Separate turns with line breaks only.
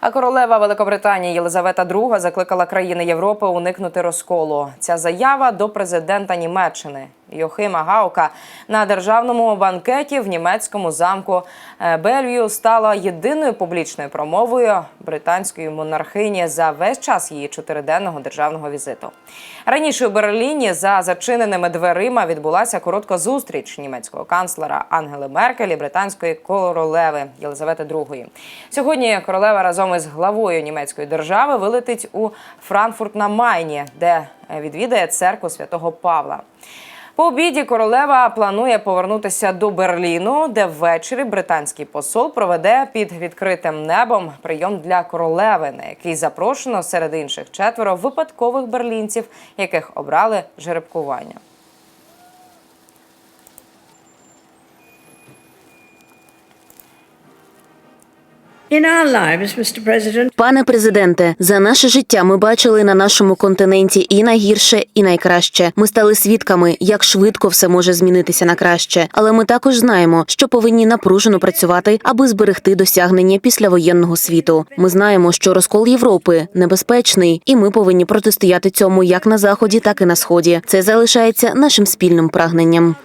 А королева Великобританії Єлизавета II закликала країни Європи уникнути розколу. Ця заява до президента Німеччини Йохима Гаука на державному банкеті в німецькому замку е, Бельвію стала єдиною публічною промовою британської монархині за весь час її чотириденного державного візиту. Раніше у Берліні за зачиненими дверима відбулася коротка зустріч німецького канцлера Ангели Меркель і британської королеви Єлизавети II. Сьогодні королева разом із главою німецької держави вилетить у Франкфурт на Майні, де е, відвідає церкву святого Павла. По обіді королева планує повернутися до Берліну, де ввечері британський посол проведе під відкритим небом прийом для королеви, на який запрошено серед інших четверо випадкових берлінців, яких обрали жеребкування.
Пане президенте, за наше життя ми бачили на нашому континенті і найгірше, і найкраще. Ми стали свідками, як швидко все може змінитися на краще. Але ми також знаємо, що повинні напружено працювати, аби зберегти досягнення післявоєнного світу. Ми знаємо, що розкол Європи небезпечний, і ми повинні протистояти цьому як на заході, так і на сході. Це залишається нашим спільним прагненням.